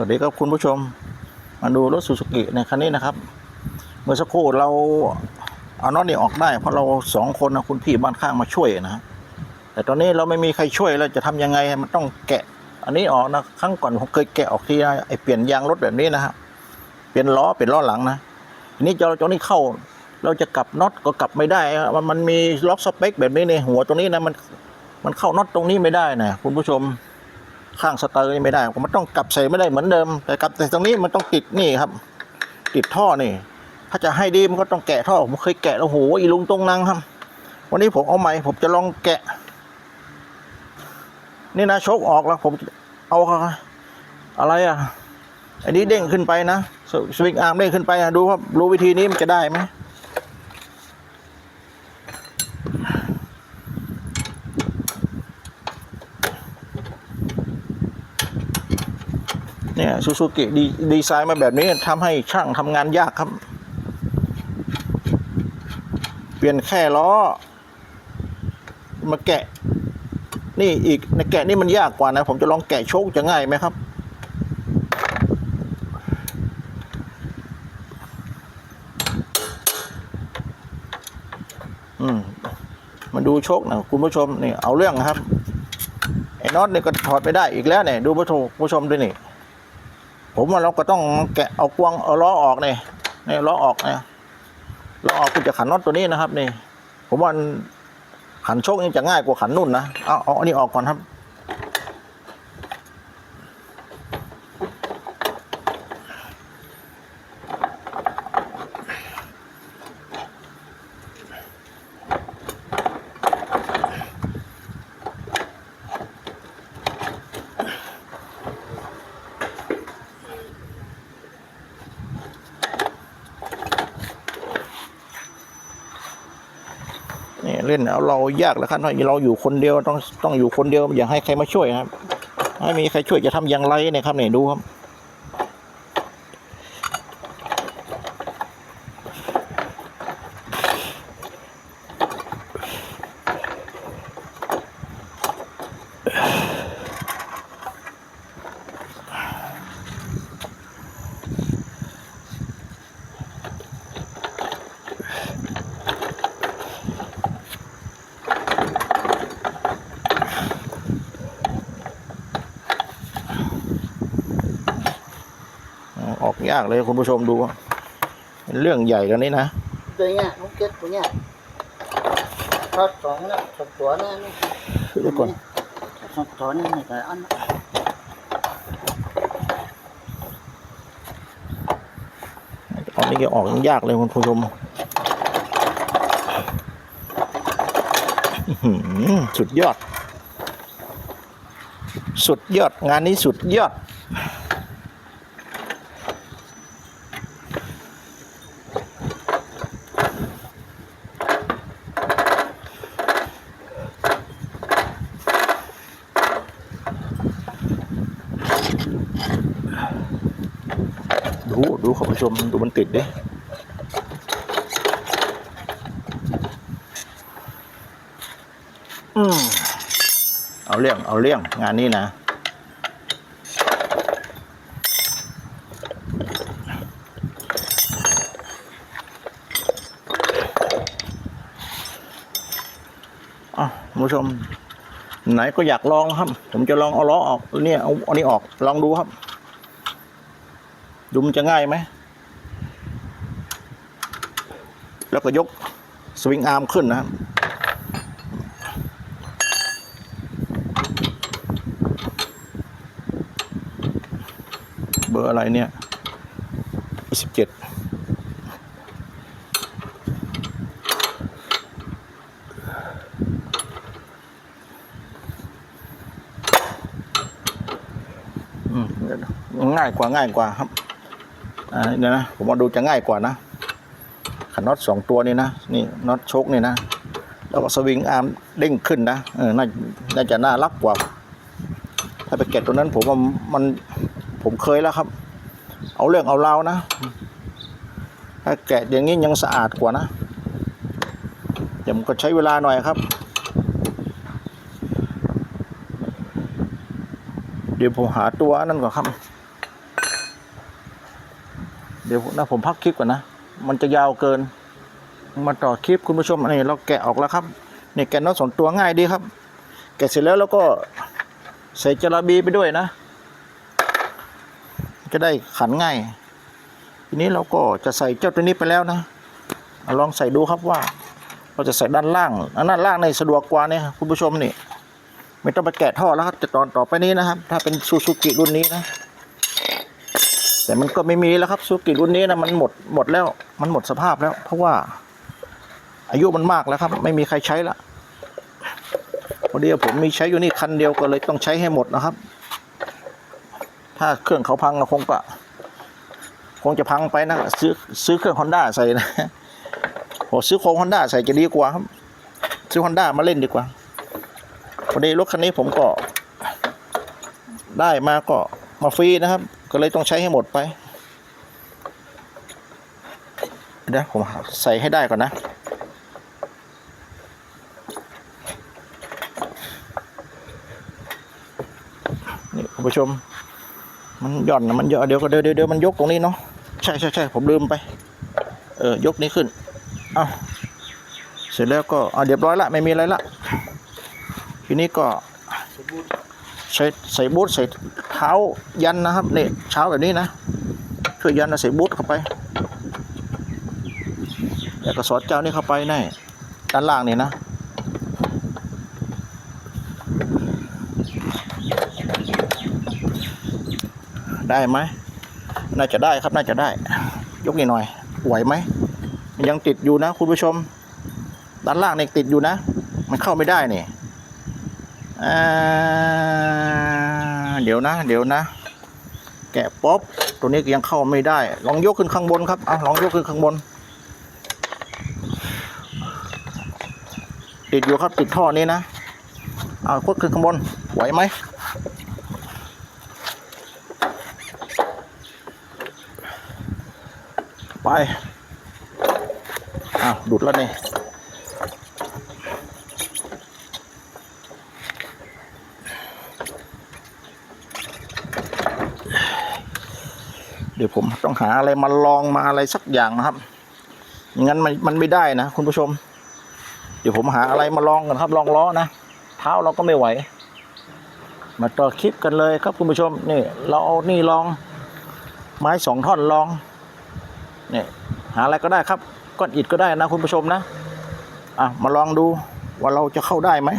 วัสดีครับคุณผู้ชม มาดูรถซูซูกิในคันนี้นะครับ เมื่อสักครู่เราเอาน็อตนี่ออกได้ เพราะเราสองคนนะคุณพี่บ้านข้างมาช่วยนะ แต่ตอนนี้เราไม่มีใครช่วยเราจะทำยังไงมันต้องแกะ อันนี้ออกนะครั้งก่อนผมเคยแกะออกที่ไอเปลี่ยนยางรถแบบนี้นะฮะเปลี่ยนล้อเปลี่ยนล้อหลังนะทีนี้จะเราจะนี่เข้า เราจะกลับน็อตก็กลับไม่ได้มันมันมีล็อกสเปคแบบนี้ในหัวตรงนี้นะมันมันเข้าน็อตตรงนี้ไม่ได้นะคุณผู้ชม ข้างสเตอร์นี่ไม่ได้มันต้องกลับใส่ไม่ได้เหมือนเดิม แต่กลับแต่ตรงนี้มันต้องติดนี่ครับ ติดท่อนี่ ถ้าจะให้ดีมันก็ต้องแกะท่อผมเคยแกะแล้วโหอีลุงตรงนังครับ วันนี้ผมเอาใหม่ผมจะลองแกะ นี่นะโชคออกแล้วผมเอาอะไรอะ อันนี้เด้งขึ้นไปนะสสวิงอาร์มเด้งขึ้นไปนะดูครับรู้วิธีนี้มันจะได้ไหม เนี่ยซูซูกิดีดีไซน์มาแบบนี้ทำให้ช่างทำงานยากครับ เปลี่ยนแค่ล้อ มาแกะ นี่อีกในแกะนี่มันยากกว่านะ ผมจะลองแกะโชคจะง่ายไหมครับ อืมมาดูโชคนะคุณผู้ชมนี่เอาเรื่องนะครับไอ้น็อตเนี่ยก็ถอดไม่ได้อีกแล้วเนี่ยดูผู้ชมผู้ชมด้วยนี่ ผมว่าเราก็ต้องแกะเอากวงเอาล้อออกเนี่ยนี่ล้อออกเนี่ยล้อออกคุณจะขันน็อตตัวนี้นะครับนี่ ผมว่าขันโชคนี่จะง่ายกว่าขันนุ่นนะเอาเอาอันนี้ออกก่อนครับ เล่นเรายากแล้วครับเราอยู่คนเดียวต้องต้องอยู่คนเดียวอย่าให้ใครมาช่วยครับ ไม่มีใครช่วยจะทำอย่างไรเนี่ยครับเนี่ยดูครับ ยากเลยคุณผู้ชมดูเป็นเรื่องใหญ่แล้วนี่นะตัวเนี้ยน้องเก็ตตัวเนี้ยทอดสองนะสองตัวนะนี่เดี๋ยวก่อนสองตัวนี่ไม่แต่อันนะตอนนี้แกออกยังยากเลยคุณผู้ชมอื้อหือสุดยอด สุดยอด งานนี้สุดยอดดูดูคุณ ผู้ชมดูมันติดดิอืมเอาเรื่อง เอาเรื่อง งานนี้นะ อะผู้ชม ไหนก็อยากลองครับ ผมจะลองเอาล้อออกเนี่ยเอาอันนี้ออก ลองดูครับ ดูมันจะง่ายไหม แล้วก็ยกสวิงอาร์มขึ้นนะครับเบอร์อะไรเนี่ยสิบเจ็ดง่ายกว่าง่ายกว่าครับอ่าเดี๋ยวนะ ผมว่าดูจะง่ายกว่านะ นน็อตสองตัวนี่นะนี่น็อตโชคนี่นะ แล้วก็สวิงอาร์มเด้งขึ้นนะเออน่าน่าจะน่ารักกว่า ถ้าไปแกะตัวนั้นผมว่ามันผมเคยแล้วครับ เอาเรื่องเอาราวนะ ถ้าแกะอย่างนี้ยังสะอาดกว่านะเดี๋ยวมันก็ใช้เวลาหน่อยครับ เดี๋ยวผมหาตัวนั่นก่อนครับ เดี๋ยวนะผมพักคลิปก่อนนะ มันจะยาวเกิน มาต่อคลิปคุณผู้ชมอันนี้เราแกะออกแล้วครับนี่แกะน็อตสองตัวง่ายดีครับ แกะเสร็จแล้วแล้วก็ใส่จระบีไปด้วยนะ จะได้ขันง่าย ทีนี้เราก็จะใส่เจ้าตัวนี้ไปแล้วนะลองใส่ดูครับว่า เราจะใส่ด้านล่างอันด้านล่างในสะดวกกว่าเนี่ยคุณผู้ชมนี่ไม่ต้องไปแกะท่อแล้วครับจะตอนต่อไปนี้นะครับ ถ้าเป็นซูซูกิรุ่นนี้นะ แต่มันก็ไม่มีแล้วครับซูกิรุ่นนี้นะมันหมดหมดแล้ว มันหมดสภาพแล้ว เพราะว่า อายุมันมากแล้วครับ ไม่มีใครใช้ละพอดีผมมีใช้อยู่นี่คันเดียวก็เลยต้องใช้ให้หมดนะครับ ถ้าเครื่องเขาพังก็คงก็คงจะพังไปนะซื้อซื้อเครื่องฮอนด้าใส่นะโอซื้อโครงฮอนด้าใส่จะดีกว่าครับ ซื้อฮอนด้ามาเล่นดีกว่าพอดีรถคันนี้ผมก็ ได้มาก็มาฟรีนะครับ ก็เลยต้องใช้ให้หมดไป เดี๋ยวผมใส่ให้ได้ก่อนนะนี่คุณผู้ชม มันหย่อนนะมันเยอะเดี๋ยวก็เดี๋ยวเดี๋ยวเดี๋ยวมันยกตรงนี้เนาะใช่ใช่ใช่ผมลืมไป เออยกนี้ขึ้นเอาเสร็จแล้วก็เอาเรียบร้อยละไม่มีอะไรละทีนี้ก็ ใส่ใส่บูทใส่เท้ายันนะครับเนี่ยเช้าแบบนี้นะ ช่วยยันนะใส่บูทเข้าไปแล้วก็สอดเจ้านี่เข้าไปในด้านล่างนี่นะได้ไหมน่าจะได้ครับน่าจะได้ ยกนิดหน่อยไหวไหมยังติดอยู่นะ คุณผู้ชม ด้านล่างเนี่ยติดอยู่นะ มันเข้าไม่ได้เนี่อ่า เดี๋ยวนะ เดี๋ยวนะ แกะป๊อปตัวนี้ยังเข้าไม่ได้ ลองยกขึ้นข้างบนครับอะลองยกขึ้นข้างบน ติดอยู่ครับติดท่อนี้นะเอาคดขึ้นข้างบนไหวไหมไปอ้าวดุดแล้วนี่ เดี๋ยวผมต้องหาอะไรมาลองมาอะไรสักอย่างนะครับอย่างนั้นมันมันไม่ได้นะคุณผู้ชม เดี๋ยวผมหาอะไรมาลองกันครับลองล้อนะเท้าเราก็ไม่ไหว มาต่อคลิปกันเลยครับคุณผู้ชมนี่เราเอานี่ลอง ไม้สองท่อนลองนี่หาอะไรก็ได้ครับก้อนอิฐก็ได้นะคุณผู้ชมนะอะมาลองดูว่าเราจะเข้าได้ไหม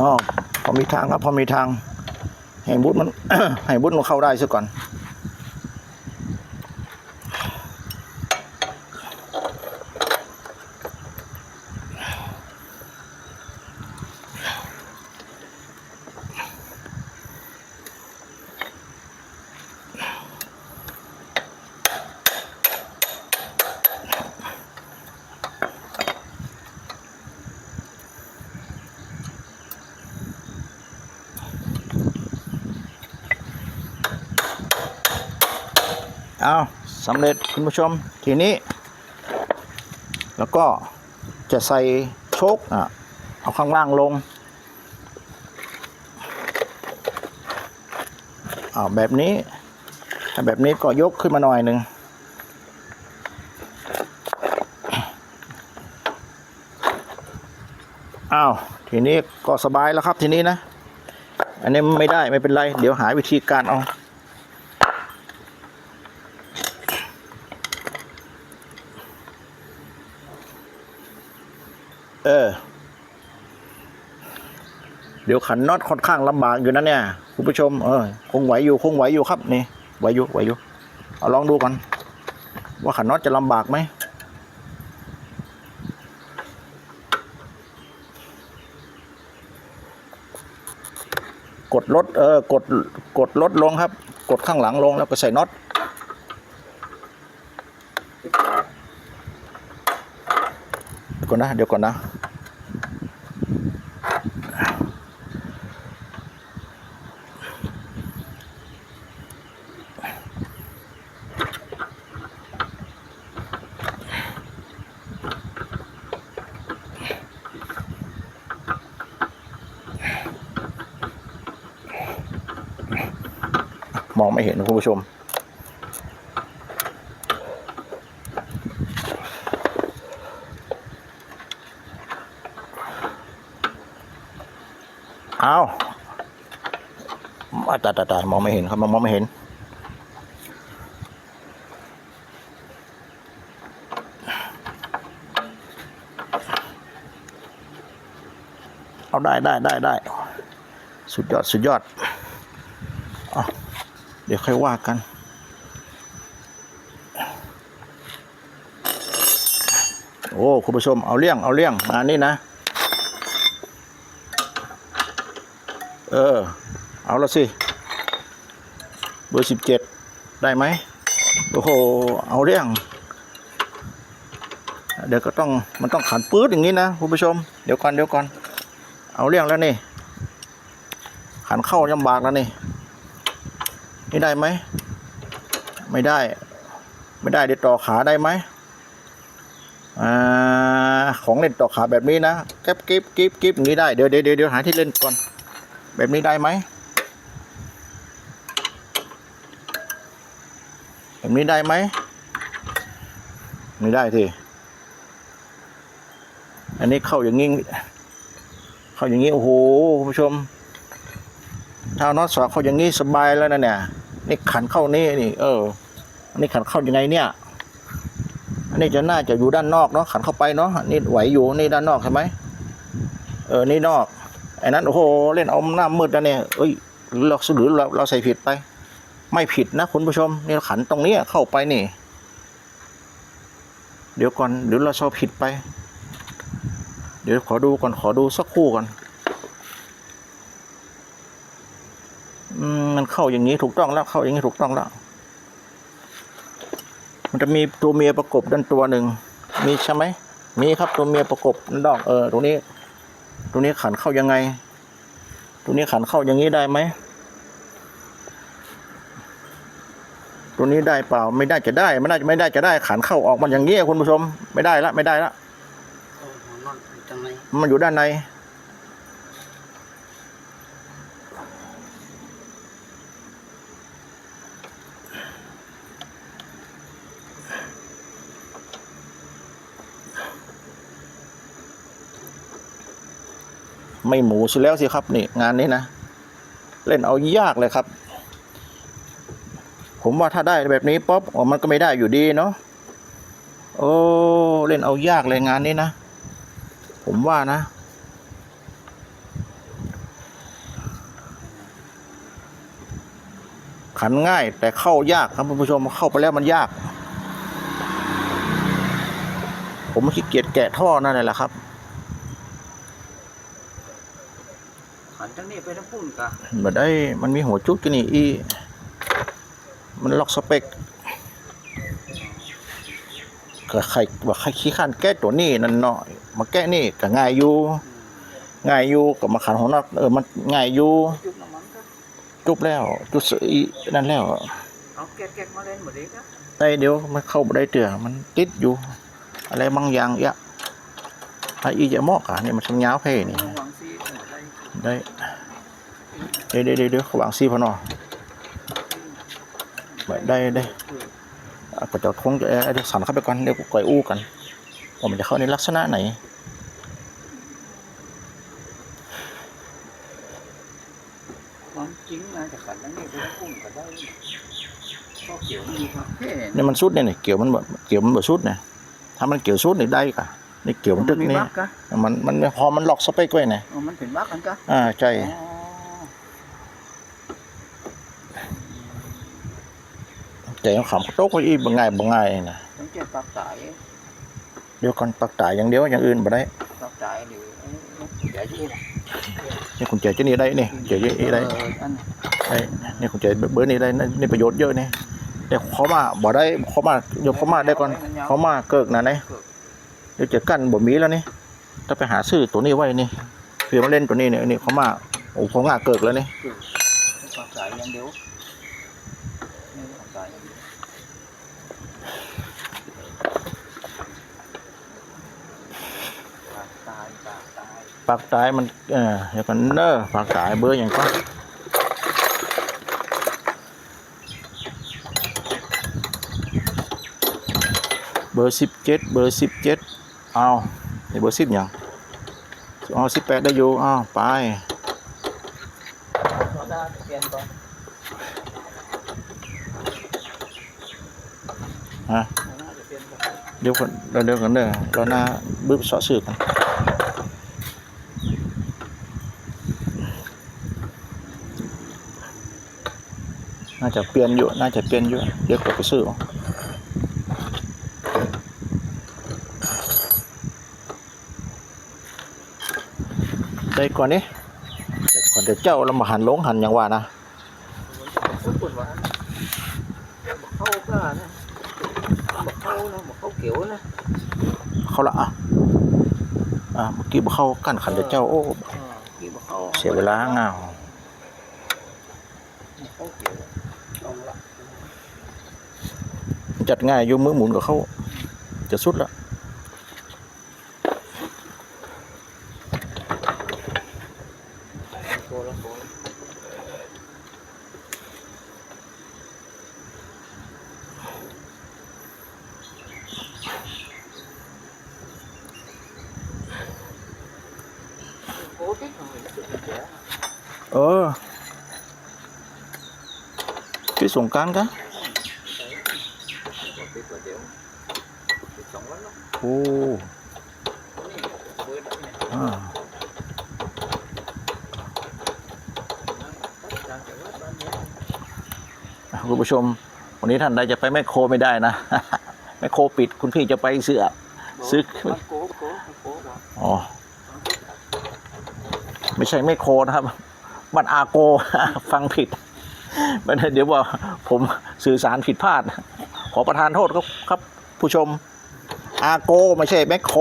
อ๋อพอ มีทางครับพอมีทางให้บุตมัน ให้บุตมันเข้าได้ซะก่อน เอา สำเร็จคุณผู้ชมทีนี้ แล้วก็จะใส่โชคอะเอาข้างล่างลงอาแบบนี้แบบนี้ก็ยกขึ้นมาหน่อยหนึ่งอ้าวทีนี้ก็สบายแล้วครับทีนี้นะ อันนี้ไม่ได้ไม่เป็นไร เดี๋ยวหาวิธีการเอา เออ เดี๋ยวขันน็อตค่อนข้างลำบากอยู่นะเนี่ยคุณผู้ชมเออคงไหวอยู่คงไหวอยู่ครับนี่ไหวอยู่ไหวอยู่เอาลองดูก่อนว่าขันน็อตจะลำบากไหมกดลดเออกดกดลดลงครับ กดข้างหลังลงแล้วก็ใส่น็อตเดี๋ยวก่อนนะเดี๋ยวก่อนนะ ม เห็นผู้ชมเอาอาตายตายตายมองไม่เห็นครับมองไม่เห็น เอาได้ได้ได้ได้ สุดยอด สุดยอด เดี๋ยวค่อยว่ากัน โอ้ คุณผู้ชม เอาเลี่ยงเอาเลี่ยงมานี่นะ เออ เอาละสิ เบอร์สิบเจ็ดได้ไหม โอ้โห เอาเลี่ยงเดี๋ยวก็ต้อง มันต้องขันปื๊ดอย่างนี้นะ คุณผู้ชม เดี๋ยวก่อน เดี๋ยวก่อน เอาเลี่ยงแล้วนี่ ขันเข้าลำบากแล้วนี่ นี่ได้ไหม ไม่ได้ ไม่ได้เดี๋ยวต่อขาได้ไหมอ่าของเล่นต่อขาแบบนี้นะก๊บกิบกิบกิบอย่างนี้ได้เดี๋ยวเดี๋ยวเดี๋ยวหาที่เล่นก่อน แบบนี้ได้ไหมแบบนี้ได้ไหมไม่ได้ทีอันนี้เข้าอย่างนี้เข้าอย่างนี้โอ้โหคุณผู้ชม ถ้าน็อตสอดเข้าอย่างนี้สบายแล้วนะเนี่ย นี่ขันเข้านี่นี่ เอออันนี้ขันเข้ายังไงเนี่ยอันนี้จะน่าจะอยู่ด้านนอกเนาะขันเข้าไปเนาะนี่ไหวอยู่นี่ด้านนอกใช่ไหมเออนี่นอกไอ้นั้นโอ้โหเล่นเอาหน้ามืดนะเนี่ยเอ้ยหรือเราหรือเราเราใส่ผิดไป ไม่ผิดนะคุณผู้ชมนี่ขันตรงนี้เข้าไปนี่ เดี๋ยวก่อนเดี๋ยวเราชอบผิดไป เดี๋ยวขอดูก่อนขอดูสักคู่ก่อน มันเข้าอย่างนี้ถูกต้องแล้วเข้าอย่างนี้ถูกต้องแล้ว มันจะมีตัวเมียประกบด้านตัวหนึ่ง มีใช่ไหม มีครับตัวเมียประกบด้านดอกเออตรงนี้ ตรงนี้ขันเข้ายังไง ตรงนี้ขันเข้าอย่างนี้ได้ไหมตัวนี้ได้เปล่าไม่ได้จะได้ไม่ได้ไม่ได้จะได้ขันเข้าออกมันอย่างนี้คุณผู้ชม ไม่ได้ละไม่ได้ละมันอยู่ด้านใน ไม่หมูสิแล้วสิครับนี่งานนี้นะ เล่นเอายากเลยครับ ผมว่าถ้าได้แบบนี้ป๊อปมันก็ไม่ได้อยู่ดีเนาะโอ้เล่นเอายากเลยงานนี้นะ ผมว่านะ ขันง่ายแต่เข้ายากครับคุณผู้ชมเข้าไปแล้วมันยาก ผมขี้เกียจแกะท่อนั่นแหละครับ นทั้งนี้ไปทั้งปุ่นกะแบบได้มันมีหัวจุกที่นี่อี มันล็อกสเปกก็ใครว่าใครขี้ข้านแก้ตัวนี้นั่นเนาะมาแก้นี่ก็ง่ายอยู่ง่ายอยู่ก็มาขันหัวน็อตเออมันง่ายอยู่จุกน้ำมันก็จุบแล้วจุดสอีนั่นแล้วเอาแก๊กๆมาเล่นหมดเลยก็ได้เดี๋ยวมันเข้าบ่ได้เตือมันติดอยู่ อะไรบางอย่างยะถ้าอีจะมอกอะนี่มันทำยาวเพ่นี่ระวังซีหมดได้ได้ เดี๋ยวเดี๋ยวเดี๋ยวเขาวางซีพอหนอแบบได้ได้อะก็จะคงจะเอ่อเดี๋ยวสั่นเข้าไปก่อนเดี๋ยวก่อยอู้กันว่ามันจะเข้าในลักษณะไหนความจริงนะจะขันทั้งนี้ไปทั้งปุ่นก็ได้ก็เกี่ยวมีครับแค่นี่มันสุดเนี่ยนี่เกี่ยวมันแบบเกี่ยวมันแบบสุดเนี่ยถ้ามันเกี่ยวสุดนี่ได้กะนี่เกี่ยวมันตึกมีนี่บักกะมันมันพอมันล็อกสเปกไว้เนี่ยอ๋อมันเป็นบักกันกะอ่าใช่ อ๋อ แต่ยังขำโต๊ะก็อีบางไงบางไงนะต้องเจ็บปากตายเดี๋ยวก่อนปักตายอย่างเดียวอย่างอื่นบ่ได้ปากตายหรือเอ้ยอย่ายุ่งนี่คุณเจจะนี่ได้นี่เจจะนี่ได้เอออันไอ้นี่คุณเจเบอร์นี่ได้นี่นี่ประโยชน์เยอะนี่เดี๋ยวเขามาบ่ได้เขามาเดี๋ยวเขามาได้ก่อนเขามาเกิกนะนี่เดี๋ยวจะกั้นบ่มีแล้วนี่ถ้าไปหาซื้อตัวนี้ไว้นี่เพื่อมาเล่นตัวนี้เนี่ยนี่เขามาโอ้เขาง่าเกิกแล้วนี่ปากสายอย่างเดียวนี่ ปากตายมันเออเดี๋ยวกันเนอปากตายเบอร์อย่างก็เบอร์สิบเจ็ดเบอร์สิบเจ็ดเอานี่เบอร์สิบอย่างเอาสิบแปดได้อยู่อ้าวไป เราได้เปลี่ยนก่อน ฮะ เราน่าจะเปลี่ยน เดี๋ยวคนเราเดี๋ยวกันเด้อเราหน้าบึ้บสาะสื่อกันน่าจะเปลี่ยนอยู่ น่าจะเปลี่ยนอยู่ เดี๋ยวกดไปซื้อได้ก่อนนี้แต่ก่อนเดี๋ยวเจ้าเรามาหันลงหันอย่างว่านะ สุดปวดหวานบอกเข้าก็นะบอกเข้านะบอกเข้าเขียวนะ เขาละอะอะเมื่อกี้บ่เข้ากันขันเดเจ้าโอ้เสียเวลาเงาจัดง่ายยุ่มือหมุนกับเขาจะสุดละ โกละโกละโกติ๊กหน่อยสุดเจ๋อ เออพี่สงกรารกะ บอกติ๊กว่าเดี๋ยวติ๊กสองวันแล้ว โอ้ นี่เบิร์ดเนี่ย อ่า ต่างจัง หวัดบ้านเนี้ยคุณผู้ชม วันนี้ท่านใดจะไปแมคโครไม่ได้นะแมคโครปิดคุณพี่จะไปเสือซึกมันโกโกโกบอกอ๋อไม่ใช่แมคโครนะครับ มันอาโกฟังผิด ไม่ได้เดี๋ยวว่าผมสื่อสารผิดพลาด ขอประทานโทษครับครับผู้ชมอาโกไม่ใช่แมคโค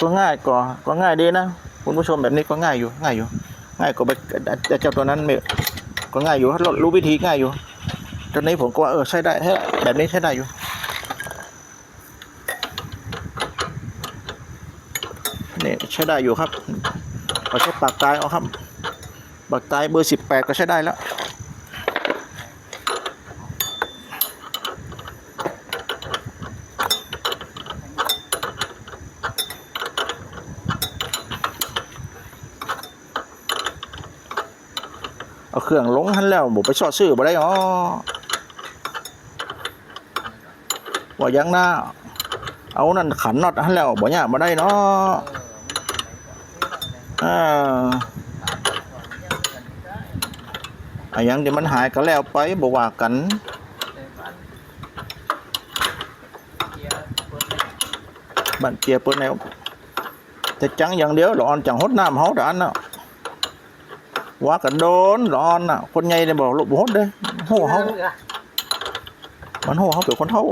ก็ง่ายก็ก็ง่ายดีนะคุณผู้ชมแบบนี้ก็ง่ายอยู่ง่ายอยู่ ง่ายกว่าไปเจ้าตัวนั้นไม่ก็ง่ายอยู่รู้รู้วิธีง่ายอยู่ตอนนี้ผมก็ว่าเออใช้ได้แฮะแบบนี้ใช้ได้อยู่นี่ใช้ได้อยู่ครับเราใช้ปากตายเอาครับปากตายเบอร์สิบแปดก็ใช้ได้แล้ว เครื่องลงทันแล้วบอกไปชอดซื้อบ่ได้อ๋อว่ายังหน้าเอานั่นขันน็อตทันแล้วบ่ยากบ่ได้เนาะอ่าอะหยังที่มันหายก็แล้วไปบ่ว่ากันบ้านเจียเปิดแนวแต่จังอย่างเดียวหลอนจังหดน้ำเฮาด่านเน่ะ ว่ากันโดนหลอนน่ะ คนใหญ่เนี่ยบอกลูกบ่หดเด้โหเฮามันโหเฮาเป็นคนเท่า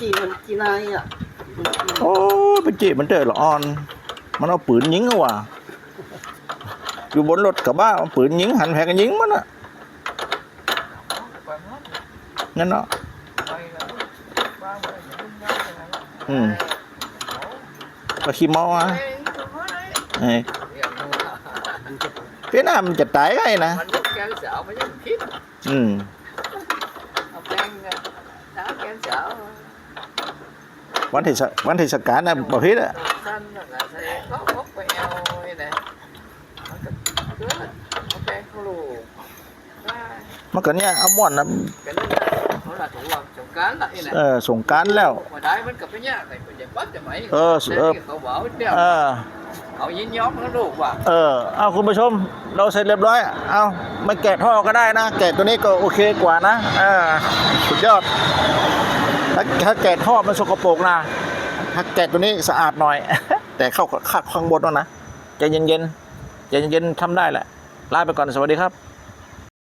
จีมันจีนายอะโอ้ยเป็นจีบมันเจอหลอน มันเอาปืนยิงเอาว่ะอยู่บนรถกระบะเอาปืนยิงหันแหกกันยิงมันน่ะนั่นเนาะอืมก็ขี้เมาอะเอ้ ยพี่น้ามันจะตายไงนะมันลูกแกนสาวไม่ใช่พิษอืม เอายินยอมกับลูกว่ะเออเอาคุณผู้ชม เราเสร็จเรียบร้อย เอามาแกะท่อก็ได้นะ แกะตัวนี้ก็โอเคกว่านะออสุดยอดถ้าถ้าแกะท่อมันสกปรกนะถ้าแกะตัวนี้สะอาดหน่อย แต่เข้าข้างบนแล้วนะใจเย็นๆใจเย็นๆทำได้แหละลาไปก่อนสวัสดีครับ